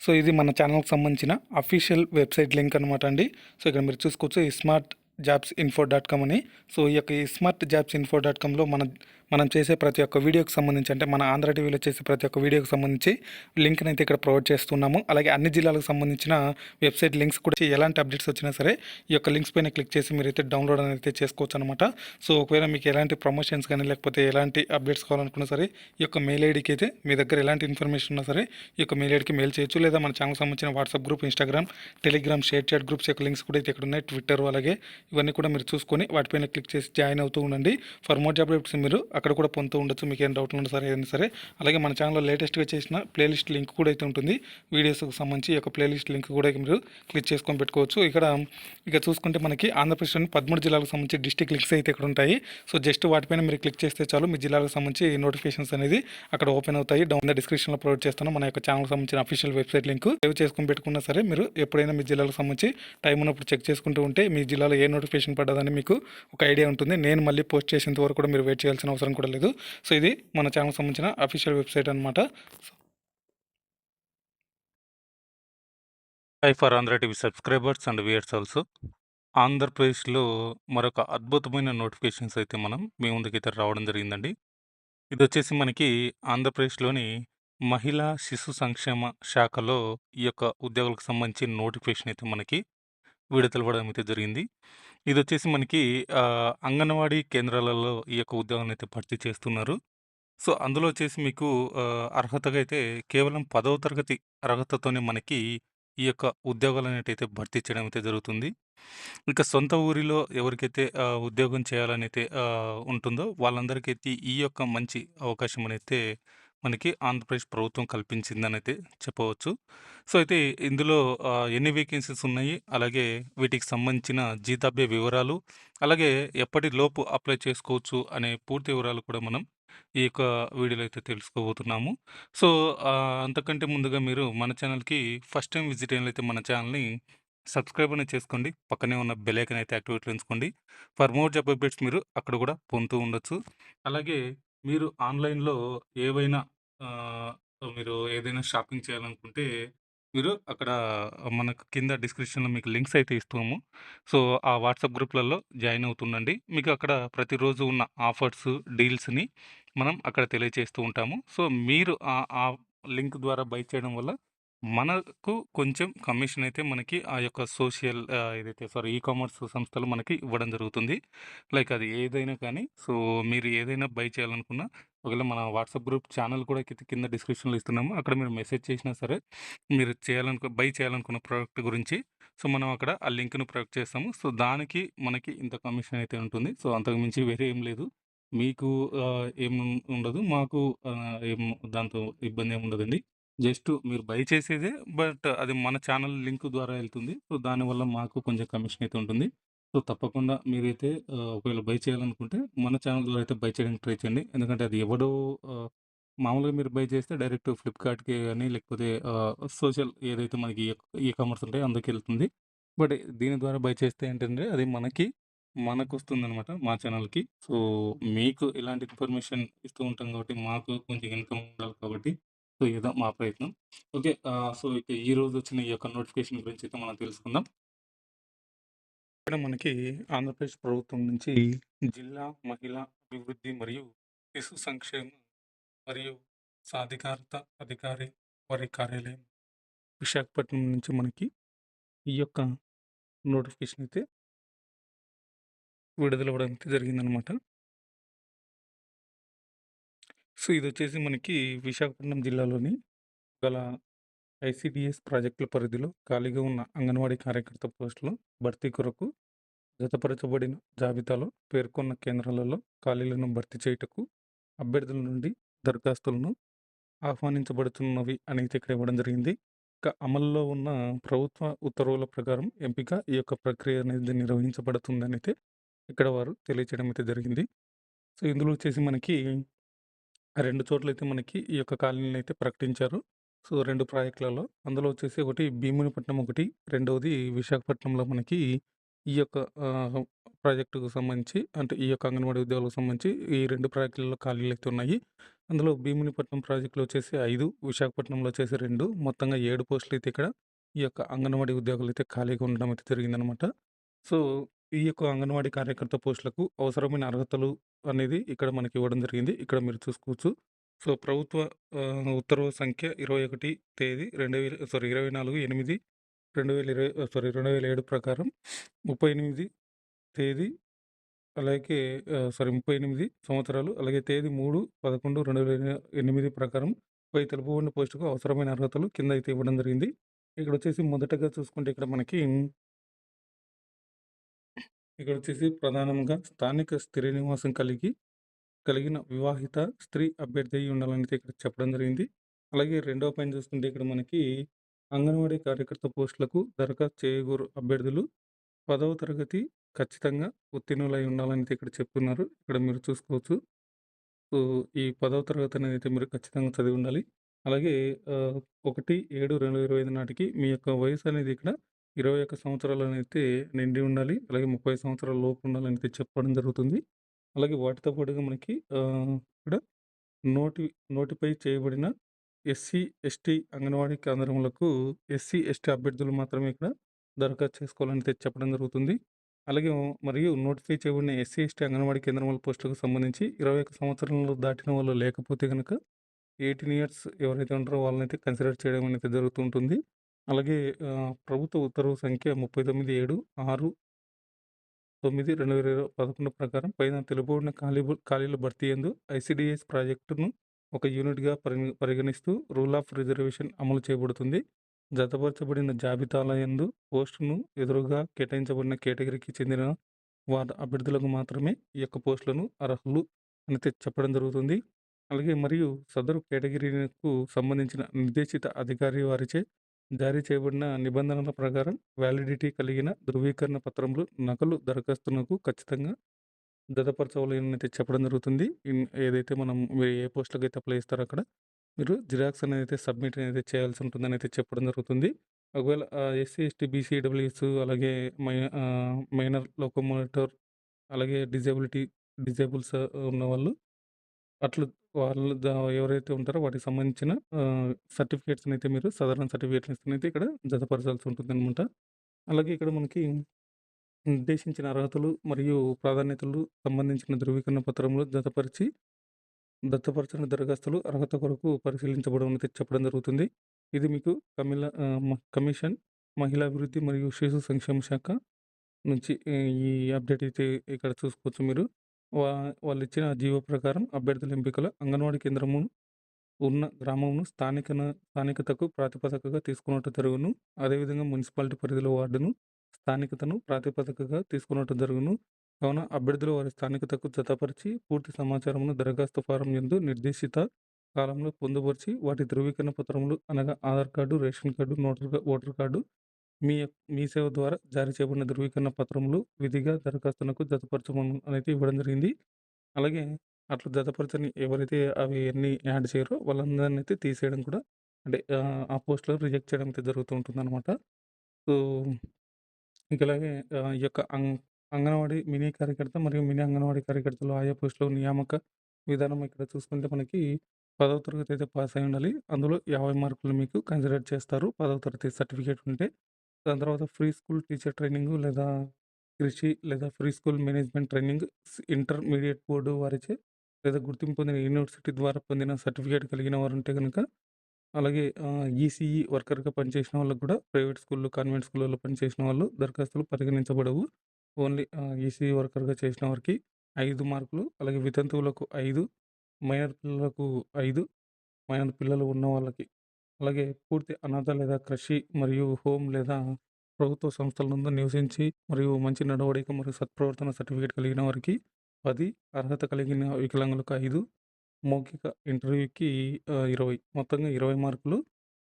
So ఇది మన ఛానల్కి సంబంధించిన అఫీషియల్ వెబ్సైట్ లింక్ అనమాట అండి. సో ఇక్కడ మీరు చూసుకోవచ్చు ఈ smart jobs info dot com అని. సో ఈ యొక్క ఈ స్మార్ట్ జాబ్స్ ఇన్ఫో డాట్ కామ్లో మన మనం చేసే ప్రతి ఒక్క వీడియోకి సంబంధించి అంటే మన ఆంధ్ర టీవీలో చేసే ప్రతి ఒక్క వీడియోకి సంబంధించి లింక్ని అయితే ఇక్కడ ప్రొవైడ్ చేస్తున్నాము. అలాగే అన్ని జిల్లాలకు సంబంధించిన వెబ్సైట్ లింక్స్ కూడా ఎలాంటి అప్డేట్స్ వచ్చినా సరే ఈ యొక్క లింక్స్ పైన క్లిక్ చేసి మీరైతే డౌన్లోడ్ అనేది చేసుకోవచ్చు అనమాట సో ఒకవేళ మీకు ఎలాంటి ప్రమోషన్స్ కానీ లేకపోతే ఎలాంటి అప్డేట్స్ కావాలనుకున్నా సరే ఈ యొక్క మెయిల్ ఐడికి అయితే మీ దగ్గర ఎలాంటి ఇన్ఫర్మేషన్ ఉన్నా సరే ఈ యొక్క మెయిల్ ఐడికి మెయిల్ చేయొచ్చు. లేదా మన ఛానల్ సంబంధించిన WhatsApp group Instagram Telegram share chat groups యొక్క లింక్స్ కూడా అయితే ఇక్కడ ఉన్నాయి. ట్విట్టర్ అలాగే ఇవన్నీ కూడా మీరు చూసుకొని వాటిపైన క్లిక్ చేసి జాయిన్ అవుతూ ఉండండి. ఫర్ మోర్ జాబ్ అప్డేట్స్ మీరు అక్కడ కూడా పొందుతూ ఉండొచ్చు. మీకు ఏం డౌట్లు ఉన్నా సరే ఏదైనా సరే. అలాగే మన ఛానల్లో లేటెస్ట్గా చేసిన ప్లేలిస్ట్ లింక్ కూడా అయితే ఉంటుంది. వీడియోస్కి సంబంధించి ఒక యొక్క ప్లేలిస్ట్ లింక్ కూడా మీరు క్లిక్ చేసుకొని పెట్టుకోవచ్చు. ఇక్కడ ఇక చూసుకుంటే మనకి ఆంధ్రప్రదేశ్లోని పదమూడు జిల్లాలకు సంబంధించి డిస్టిక్ లింక్స్ అయితే ఇక్కడ ఉంటాయి. సో జస్ట్ వాటిపైన మీరు క్లిక్ చేస్తే చాలు మీ జిల్లాలకు సంబంధించి నోటిఫికేషన్స్ అనేది అక్కడ ఓపెన్ అవుతాయి. డౌన్ డిస్క్రిప్షన్లో ప్రొవైడ్ చేస్తాను. మన యొక్క ఛానల్కి సంబంధించిన అఫీషియల్ వెబ్సైట్ లింక్ సేవ్ చేసుకొని పెట్టుకున్నా సరే మీరు ఎప్పుడైనా మీ జిల్లాలకు సంబంధించి టైం ఉన్నప్పుడు చెక్ చేసుకుంటూ ఉంటే మీ జిల్లాలో ఏ నోటిఫికేషన్ పడ్డదని మీకు ఒక ఐడియా ఉంటుంది. నేను మళ్ళీ పోస్ట్ చేసేంత వరకు కూడా మీరు వెయిట్ చేయాల్సిన అవసరం కూడా లేదు. సో ఇది మన ఛానల్ సంబంధించిన అఫీషియల్ వెబ్సైట్ అనమాట hi for Andhra TV subscribers and viewers also ఆంధ్రప్రదేశ్లో మరొక అద్భుతమైన నోటిఫికేషన్స్ అయితే మనం మీ ముందుకైతే రావడం జరిగిందండి. ఇది వచ్చేసి మనకి ఆంధ్రప్రదేశ్లోని మహిళా శిశు సంక్షేమ శాఖలో ఈ యొక్క ఉద్యోగులకు సంబంధించి నోటిఫికేషన్ అయితే మనకి విడుదలవ్వడం అయితే జరిగింది. ఇది వచ్చేసి మనకి అంగన్వాడీ కేంద్రాలలో ఈ యొక్క ఉద్యోగాన్ని అయితే భర్తీ చేస్తున్నారు. సో అందులో వచ్చేసి మీకు అర్హతగా అయితే కేవలం పదవ తరగతి అర్హతతోనే మనకి ఈ యొక్క ఉద్యోగాలు అనేటైతే భర్తీ చేయడం అయితే జరుగుతుంది. ఇక సొంత ఊరిలో ఎవరికైతే ఉద్యోగం చేయాలని అయితే ఉంటుందో వాళ్ళందరికైతే ఈ యొక్క మంచి అవకాశం అనేది మనకి ఆంధ్రప్రదేశ్ ప్రభుత్వం కల్పించిందని అయితే చెప్పవచ్చు. సో అయితే ఇందులో ఎన్ని వేకెన్సీస్ ఉన్నాయి? అలాగే వీటికి సంబంధించిన జీతాభ్య వివరాలు అలాగే ఎప్పటి లోపు అప్లై చేసుకోవచ్చు అనే పూర్తి వివరాలు కూడా మనం ఈ యొక్క వీడియోలో అయితే తెలుసుకోబోతున్నాము. సో అంతకంటే ముందుగా మీరు మన ఛానల్కి ఫస్ట్ టైం విజిట్ అయినట్లయితే మన ఛానల్ని సబ్స్క్రైబ్ అనేది చేసుకోండి. పక్కనే ఉన్న బెల్ ఐకన్ అయితే యాక్టివేట్ చేసుకోండి. ఫర్ మోర్ జాబ్ అప్డేట్స్ మీరు అక్కడ కూడా పొందుతూ ఉండొచ్చు. అలాగే మీరు ఆన్లైన్లో ఏవైనా మీరు ఏదైనా షాపింగ్ చేయాలనుకుంటే మీరు అక్కడ మనకు కింద డిస్క్రిప్షన్లో మీకు లింక్స్ అయితే ఇస్తాము. సో ఆ వాట్సాప్ గ్రూప్లలో జాయిన్ అవుతుండండి. మీకు అక్కడ ప్రతిరోజు ఉన్న ఆఫర్స్ డీల్స్ని మనం అక్కడ తెలియజేస్తూ ఉంటాము. సో మీరు ఆ ఆ లింక్ ద్వారా బై చేయడం వల్ల మనకు కొంచెం కమిషన్ అయితే మనకి ఆ యొక్క సోషల్ ఏదైతే సారీ ఈ కామర్స్ సంస్థలు మనకి ఇవ్వడం జరుగుతుంది. లైక్ అది ఏదైనా కానీ సో మీరు ఏదైనా బై చేయాలనుకున్నా ఒకవేళ మన వాట్సాప్ గ్రూప్ ఛానల్ కూడా కింద- కింద డిస్క్రిప్షన్లో ఇస్తున్నాము. అక్కడ మీరు మెసేజ్ చేసినా సరే మీరు చేయాలనుకు బై చేయాలనుకున్న ప్రోడక్ట్ గురించి సో మనం అక్కడ ఆ లింక్ను ప్రొడక్ట్ చేస్తాము. సో దానికి మనకి ఇంత కమిషన్ అయితే ఉంటుంది. సో అంతకుమించి వేరే ఏం లేదు. మీకు ఏం ఉండదు. మాకు ఏం దాంతో ఇబ్బంది ఏమి ఉండదండి. జస్ట్ మీరు బై చేసేదే బట్ అది మన ఛానల్ లింక్ ద్వారా వెళ్తుంది సో దానివల్ల మాకు కొంచెం కమిషన్ అయితే ఉంటుంది. సో తప్పకుండా మీరైతే ఒకవేళ బై చేయాలనుకుంటే మన ఛానల్ ద్వారా అయితే బై చేయడానికి ట్రై చేయండి. ఎందుకంటే అది ఎవడో మామూలుగా మీరు బై చేస్తే డైరెక్ట్ ఫ్లిప్కార్ట్కి కానీ లేకపోతే సోషల్ ఏదైతే మనకి ఈ కామర్స్ ఉంటాయో అందుకు వెళ్తుంది బట్ దీని ద్వారా బై చేస్తే ఏంటంటే అది మనకి మనకు వస్తుంది అనమాట మా ఛానల్కి. సో మీకు ఇలాంటి ఇన్ఫర్మేషన్ ఇస్తూ ఉంటాం కాబట్టి మాకు కొంచెం ఇన్కమ్ ఉండాలి కాబట్టి సో ఇదా మా ప్రయత్నం. ఓకే. సో ఇక ఈ రోజు వచ్చిన ఈ యొక్క నోటిఫికేషన్ గురించి అయితే మనం తెలుసుకుందాం. ఇక్కడ మనకి ఆంధ్రప్రదేశ్ ప్రభుత్వం నుంచి జిల్లా మహిళా అభివృద్ధి మరియు శిశు సంక్షేమ మరియు సాధికారత అధికారి వారి కార్యాలయం విశాఖపట్నం నుంచి మనకి ఈ యొక్క నోటిఫికేషన్ అయితే విడుదల అయితే జరిగిందనమాట. సో ఇది వచ్చేసి మనకి విశాఖపట్నం జిల్లాలోని గల ఐసిడిఎస్ ప్రాజెక్టుల పరిధిలో ఖాళీగా ఉన్న అంగన్వాడీ కార్యకర్త పోస్టులు భర్తీ కొరకు జతపరచబడిన జాబితాలో పేర్కొన్న కేంద్రాలలో ఖాళీలను భర్తీ చేయుటకు అభ్యర్థుల నుండి దరఖాస్తులను ఆహ్వానించబడుతున్నవి అనేది ఇక్కడ ఇవ్వడం జరిగింది. ఇక అమల్లో ఉన్న ప్రభుత్వ ఉత్తర్వుల ప్రకారం ఎంపిక ఈ యొక్క ప్రక్రియ అనేది నిర్వహించబడుతుందని అయితే ఇక్కడ వారు తెలియచేయడం అయితే జరిగింది. సో ఇందులో వచ్చేసి మనకి రెండు చోట్ల అయితే మనకి ఈ యొక్క ఖాళీలను అయితే ప్రకటించారు సో రెండు ప్రాజెక్టులలో అందులో వచ్చేసి ఒకటి భీమునిపట్నం ఒకటి రెండవది విశాఖపట్నంలో మనకి ఈ యొక్క ఆహ్, ప్రాజెక్ట్‌కు సంబంధించి అంటే ఈ యొక్క అంగన్వాడీ ఉద్యోగాలకు సంబంధించి ఈ 2 ప్రాజెక్టులలో ఖాళీలైతే ఉన్నాయి. అందులో భీమునిపట్నం ప్రాజెక్ట్‌లో వచ్చేసి 5, విశాఖపట్నంలో వచ్చేసి 2 మొత్తంగా 7 పోస్టులైతే ఇక్కడ ఈ యొక్క అంగన్వాడీ అయితే ఖాళీగా ఉండడం అయితే జరిగిందనమాట. సో, ఈ యొక్క అంగన్వాడీ కార్యకర్త పోస్టులకు అవసరమైన అర్హతలు అనేది ఇక్కడ మనకి ఇవ్వడం జరిగింది. ఇక్కడ మీరు చూసుకోవచ్చు. సో, ప్రభుత్వ ఉత్తర్వు సంఖ్య 21 తేదీ 2000 సారీ 24/8 2020 సారీ 2007 ప్రకారం 38 తేదీ అలాగే సారీ ముప్పై ఎనిమిది సంవత్సరాలు అలాగే తేదీ 3/11/2008 ప్రకారం పై తెలుపబడిన పోస్టుకు అవసరమైన అర్హతలు కింద అయితే ఇవ్వడం జరిగింది. ఇక్కడ వచ్చేసి మొదటగా చూసుకుంటే ఇక్కడ మనకి ఇక్కడ వచ్చేసి ప్రధానంగా స్థానిక స్త్రీ నివాసం కలిగి కలిగిన వివాహిత స్త్రీ అభ్యర్థి అయి ఉండాలని అయితే ఇక్కడ చెప్పడం జరిగింది. అలాగే రెండవ పైన చూసుకుంటే ఇక్కడ మనకి అంగన్వాడీ కార్యకర్త పోస్టులకు దరఖాస్తు చేయగూరు అభ్యర్థులు పదవ తరగతి ఖచ్చితంగా ఉత్తీర్ణులై ఉండాలని ఇక్కడ చెప్తున్నారు. ఇక్కడ మీరు చూసుకోవచ్చు. సో, ఈ పదవ తరగతి అనేది అయితే మీరు ఖచ్చితంగా చదివి ఉండాలి. అలాగే ఒకటి ఏడు రెండు ఇరవై ఐదు నాటికి మీ యొక్క వయసు అనేది ఇక్కడ 21 సంవత్సరాలనైతే నిండి ఉండాలి. అలాగే 30 సంవత్సరాల లోపు ఉండాలని అయితే చెప్పడం జరుగుతుంది. అలాగే వాటితో పాటుగా మనకి ఇక్కడ నోటి నోటిఫై చేయబడిన ఎస్సీ, ఎస్టీ అంగన్వాడీ కేంద్రములకు ఎస్సీ, ఎస్టీ అభ్యర్థులు మాత్రమే ఇక్కడ దరఖాస్తు చేసుకోవాలని అయితే చెప్పడం జరుగుతుంది. అలాగే మరియు నోటిఫై చేయబడిన ఎస్సీ, ఎస్టీ అంగన్వాడీ కేంద్రముల పోస్టులకు సంబంధించి ఇరవై ఒక సంవత్సరంలో దాటిన వాళ్ళు లేకపోతే కనుక ఎయిటీన్ ఇయర్స్ ఎవరైతే ఉంటారో వాళ్ళనైతే కన్సిడర్ చేయడం అనేది జరుగుతూ ఉంటుంది. అలాగే ఆహ్, ప్రభుత్వ ఉత్తర్వు సంఖ్య 39/7, 6/9/2011 ప్రకారం పైన తెలుపబడిన ఖాళీ ఖాళీల భర్తీ యందు ఐసీడీఎస్ ప్రాజెక్టును ఒక యూనిట్‌గా పరిగ పరిగణిస్తూ రూల్ ఆఫ్ రిజర్వేషన్ అమలు చేయబడుతుంది. జతపరచబడిన జాబితాలయందు పోస్టును ఎదురుగా కేటాయించబడిన కేటగిరీకి చెందిన వారి అభ్యర్థులకు మాత్రమే ఈ యొక్క పోస్టులను అర్హులు అనైతే చెప్పడం జరుగుతుంది. అలాగే మరియు సదరు కేటగిరీలకు సంబంధించిన నిర్దేశిత అధికారి వారిచే జారీ చేయబడిన నిబంధనల ప్రకారం వ్యాలిడిటీ కలిగిన ధృవీకరణ పత్రములు నకలు దరఖాస్తునకు ఖచ్చితంగా జతపరచవలెనని చెప్పడం జరుగుతుంది. ఏదైతే మనం మీరు ఏ పోస్టులకైతే అప్లై చేస్తారో అక్కడ మీరు జిరాక్స్ అనేది అయితే సబ్మిట్ అనేది చేయాల్సి ఉంటుందని అయితే చెప్పడం జరుగుతుంది. ఒకవేళ ఎస్సీ, ఎస్టీ, బీసీ, ఈడబ్ల్యూఎస్ అలాగే మై మైనర్ లోకోమోటర్ అలాగే డిజేబిలిటీ డిజేబుల్స్ ఉన్న వాళ్ళు అట్లు వాళ్ళు ఎవరైతే ఉంటారో వాటికి సంబంధించిన ఆహ్, సర్టిఫికేట్స్‌నైతే మీరు సాధారణ సర్టిఫికేట్స్‌నైతే ఇక్కడ జతపరచాల్సి ఉంటుందనమాట. అలాగే ఇక్కడ మనకి నిర్దేశించిన అర్హతలు మరియు ప్రాధాన్యతలు సంబంధించిన ధృవీకరణ పత్రములు జతపరిచి దత్తపరచిన దరఖాస్తులు అర్హత కొరకు పరిశీలించబడునని చెప్పడం జరుగుతుంది. ఇది మీకు కమిల మ కమిషన్, మహిళా అభివృద్ధి మరియు శిశు సంక్షేమ శాఖ నుంచి ఈ అప్డేట్ అయితే ఇక్కడ చూసుకోవచ్చు మీరు. వా వాళ్ళిచ్చిన జీవో ప్రకారం అభ్యర్థుల ఎంపికలో అంగన్వాడీ కేంద్రము ఉన్న గ్రామమును స్థానికన స్థానికతకు ప్రాతిపదికగా తీసుకున్నట్టు జరుగును. అదేవిధంగా మున్సిపాలిటీ పరిధిలో వార్డును స్థానికతను ప్రాతిపదికగా తీసుకున్నట్టు జరుగును. కావున అభ్యర్థులు వారి స్థానికతకు జతపరిచి పూర్తి సమాచారమును దరఖాస్తు ఫారం యందు నిర్దేశిత కాలంలో పొందుపరిచి వాటి ధృవీకరణ పత్రములు అనగా ఆధార్ కార్డు, రేషన్ కార్డు, నోటర్ ఓటర్ కార్డు మీ మీ సేవ ద్వారా జారీ చేయబడిన ధృవీకరణ పత్రములు విధిగా దరఖాస్తునకు జతపరచమని అనేది ఇవ్వడం జరిగింది. అలాగే అట్లా జతపరచని ఎవరైతే అవి అన్నీ యాడ్ చేయరో వాళ్ళందరినైతే తీసేయడం కూడా అంటే ఆ పోస్ట్‌లో రిజెక్ట్ చేయడం అయితే జరుగుతూ ఉంటుందనమాట. సో, ఇంక అలాగే ఈ యొక్క అంగ్ అంగన్వాడీ మినీ కార్యకర్త మరియు మినీ అంగన్వాడీ కార్యకర్తలు ఆయా పోస్టులో నియామక విధానం ఇక్కడ చూసుకుంటే మనకి పదవ తరగతి అయితే పాస్ అయి ఉండాలి. అందులో 50 మార్కులు మీకు కన్సిడర్ చేస్తారు. పదవ తరగతి సర్టిఫికేట్ ఉంటే. దాని తర్వాత ఫ్రీ స్కూల్ టీచర్ ట్రైనింగ్ లేదా కృషి లేదా free school management training intermediate board వారిచే లేదా గుర్తింపు పొందిన యూనివర్సిటీ ద్వారా పొందిన సర్టిఫికేట్ కలిగిన వారుంటే కనుక అలాగే ఈసీఈ వర్కర్‌గా పనిచేసిన వాళ్ళకి కూడా ప్రైవేట్ స్కూల్‌లో, కాన్వెంట్ స్కూళ్ళలో పనిచేసిన వాళ్ళు దరఖాస్తులు పరిగణించబడవు. ఓన్లీ ఈసీఈ వర్కర్‌గా చేసిన వారికి ఐదు మార్కులు అలాగే వితంతువులకు ఐదు మైనర్ పిల్లలకు ఐదు మైనర్ పిల్లలు ఉన్న వాళ్ళకి అలాగే పూర్తి అనాథ లేదా కృషి మరియు హోమ్ లేదా ప్రభుత్వ సంస్థల నుండి నివసించి మరియు మంచి నడవడిక మరియు సత్ప్రవర్తన సర్టిఫికేట్ కలిగిన వారికి పది అర్హత కలిగిన వికలాంగులకు ఐదు మౌఖిక ఇంటర్వ్యూకి ఇరవై మొత్తంగా 20 మార్కులు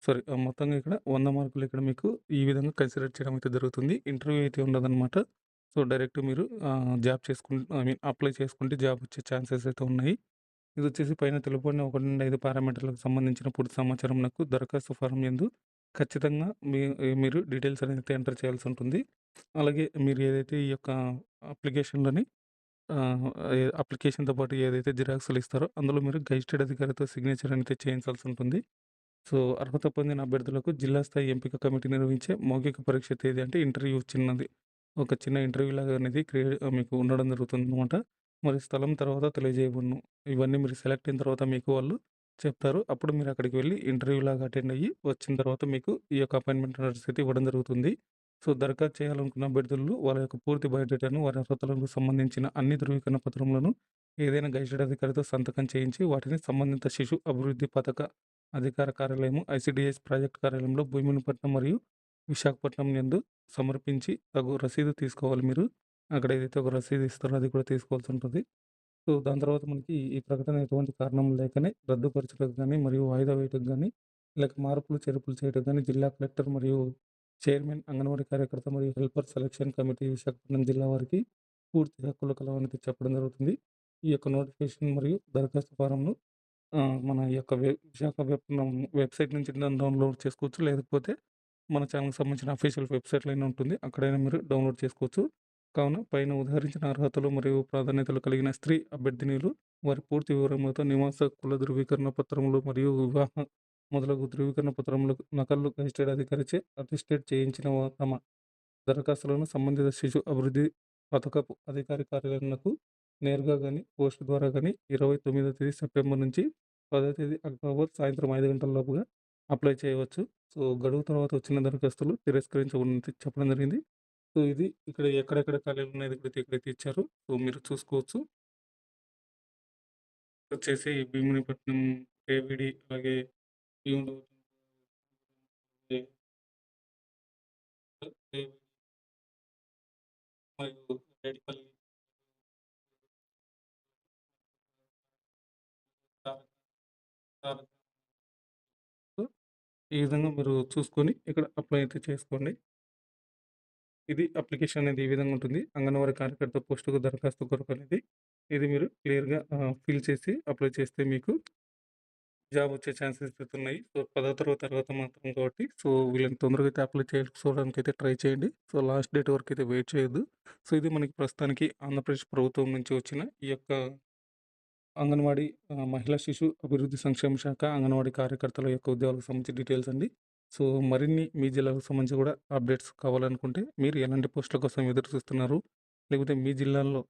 సారీ మొత్తంగా ఇక్కడ వంద మార్కులు ఇక్కడ మీకు ఈ విధంగా కన్సిడర్ చేయడం అయితే జరుగుతుంది. ఇంటర్వ్యూ అయితే ఉండదనమాట. సో, డైరెక్ట్ మీరు జాబ్ చేసుకుంటే ఐ మీన్ అప్లై చేసుకుంటే జాబ్ వచ్చే ఛాన్సెస్ అయితే ఉన్నాయి. ఇది వచ్చేసి పైన తెలుపబడిన 1-5 పారామీటర్‌లకు సంబంధించిన పూర్తి సమాచారం నాకు దరఖాస్తు ఫారం ఎందు ఖచ్చితంగా మీ మీరు డీటెయిల్స్ అనేది ఎంటర్ చేయాల్సి ఉంటుంది. అలాగే మీరు ఏదైతే ఈ యొక్క అప్లికేషన్‌లోని అప్లికేషన్‌తో పాటు ఏదైతే జిరాక్స్‌లు ఇస్తారో అందులో మీరు గజిస్టెడ్ అధికారితో సిగ్నేచర్ అనేది చేయించాల్సి ఉంటుంది. సో, అర్హత పొందిన అభ్యర్థులకు జిల్లా స్థాయి ఎంపిక కమిటీ నిర్వహించే మౌఖిక పరీక్ష తేదీ అంటే ఇంటర్వ్యూ చిన్నది. ఒక చిన్న ఇంటర్వ్యూ లాగా అనేది క్రియేట్ మీకు ఉండడం జరుగుతుంది అనమాట మరి స్థలం తర్వాత తెలియజేయబడును. ఇవన్నీ మీరు సెలెక్ట్ అయిన తర్వాత మీకు వాళ్ళు చెప్తారు. అప్పుడు మీరు అక్కడికి వెళ్ళి ఇంటర్వ్యూ లాగా అటెండ్ అయ్యి వచ్చిన తర్వాత మీకు ఈ యొక్క అపాయింట్‌మెంట్ లెటర్స్ అయితే ఇవ్వడం జరుగుతుంది. సో, దరఖాస్తు చేయాలనుకున్న అభ్యర్థులు వాళ్ళ యొక్క పూర్తి బయోడేటాను, వారి అర్హతలకు సంబంధించిన అన్ని ధృవీకరణ పత్రములను ఏదైనా గైడెడ్ అధికారితో సంతకం చేయించి వాటిని సంబంధిత శిశు అభివృద్ధి పథక అధికార కార్యాలయము, ఐసిడిఎస్ ప్రాజెక్ట్ కార్యాలయంలో భూమినిపట్నం మరియు విశాఖపట్నం నందు సమర్పించి తగు రసీదు తీసుకోవాలి మీరు. అక్కడ ఏదైతే ఒక రసీదు ఇస్తారో అది కూడా తీసుకోవాల్సి ఉంటుంది సో, దాని తర్వాత మనకి ఈ ప్రకటన ఎటువంటి కారణం లేకనే రద్దుపరచుటకు కానీ మరియు వాయిదా వేయటం కానీ లేక మార్పులు, చేర్పులు చేయడం కానీ జిల్లా కలెక్టర్ మరియు చైర్మన్, అంగన్వాడీ కార్యకర్త మరియు హెల్పర్ సెలక్షన్ కమిటీ విశాఖపట్నం జిల్లా వారికి పూర్తి హక్కులు అనేది చెప్పడం జరుగుతుంది. ఈ యొక్క నోటిఫికేషన్ మరియు దరఖాస్తు ఫారంను మన యొక్క విశాఖ వెబ్‌సైట్ నుంచి డౌన్‌లోడ్ చేసుకోవచ్చు. లేకపోతే మన ఛానల్కి సంబంధించిన అఫీషియల్ వెబ్‌సైట్‌లోనే ఉంటుంది. అక్కడైనా మీరు డౌన్‌లోడ్ చేసుకోవచ్చు. కావున పైన ఉదహరించిన అర్హతలు మరియు ప్రాధాన్యతలు కలిగిన స్త్రీ అభ్యర్థినిలు వారి పూర్తి వివరములతో నివాస, కుల ధృవీకరణ పత్రములు మరియు వివాహ మొదలగు ధృవీకరణ పత్రములకు నకళ్ళు గెజిటెడ్ అధికారిచే అటెస్టేట్ చేయించిన తమ దరఖాస్తులను సంబంధిత శిశు అభివృద్ధి పథకపు అధికారి కార్యాలయాలకు నేరుగా కానీ పోస్ట్ ద్వారా కానీ ఇరవై తొమ్మిదో తేదీ సెప్టెంబర్ నుంచి పదో తేదీ అక్టోబర్ సాయంత్రం ఐదు గంటల లోపుగా అప్లై చేయవచ్చు. సో, గడువు తర్వాత వచ్చిన దరఖాస్తులు తిరస్కరించబడి చెప్పడం జరిగింది. సో, ఇది ఇక్కడ ఎక్కడెక్కడ ఖాళీలు ఉన్నాయో ఇక్కడైతే ఇక్కడైతే ఇచ్చారు. సో, మీరు చూసుకోవచ్చు. వచ్చేసి భీమునిపట్నం, కేవీడీ అలాగే మరియు ఈ విధంగా మీరు చూసుకొని ఇక్కడ అప్లై అయితే చేసుకోండి. ఇది అప్లికేషన్ అనేది ఈ విధంగా ఉంటుంది. అంగన్వాడీ కార్యకర్త పోస్టుకు దరఖాస్తు కొరకు అనేది. ఇది మీరు క్లియర్‌గా ఫిల్ చేసి అప్లై చేస్తే మీకు జాబ్ వచ్చే ఛాన్సెస్ అయితే ఉన్నాయి. సో, పదో తరగతి తర్వాత మాత్రం కాబట్టి సో, వీళ్ళని తొందరగా అయితే అప్లై చేసుకోవడానికి అయితే ట్రై చేయండి. సో, లాస్ట్ డేట్ వరకు అయితే వెయిట్ చేయొద్దు. సో, ఇది మనకి ప్రస్తుతానికి ఆంధ్రప్రదేశ్ ప్రభుత్వం నుంచి వచ్చిన ఈ యొక్క అంగన్వాడీ మహిళా శిశు అభివృద్ధి సంక్షేమ శాఖ అంగన్వాడీ కార్యకర్తల యొక్క ఉద్యోగాలకు సంబంధించిన డీటెయిల్స్ అండి. సో, మరిన్ని మీ జిల్లాకు సంబంధించి కూడా అప్డేట్స్ కావాలనుకుంటే మీరు ఎలాంటి పోస్టుల కోసం ఎదురు చూస్తున్నారు? లేకపోతే మీ జిల్లాలో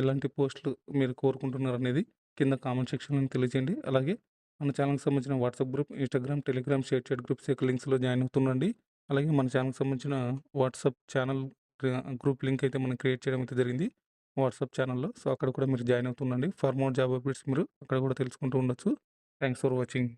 ఎలాంటి పోస్టులు మీరు కోరుకుంటున్నారు అనేది కింద కామెంట్ సెక్షన్‌లో తెలియజేయండి. అలాగే మన ఛానల్కి సంబంధించిన WhatsApp group, Instagram, Telegram, share chat groups యొక్క లింక్స్‌లో జాయిన్ అవుతుండండి. అలాగే మన ఛానల్కి సంబంధించిన వాట్సాప్ ఛానల్ గ్రూప్ లింక్ అయితే మనం క్రియేట్ చేయడం అయితే జరిగింది. వాట్సాప్ ఛానల్లో సో, అక్కడ కూడా మీరు జాయిన్ అవుతుండండి. ఫర్ మోర్ జాబ్ అప్డేట్స్ మీరు అక్కడ కూడా తెలుసుకుంటూ ఉండొచ్చు. Thanks for watching.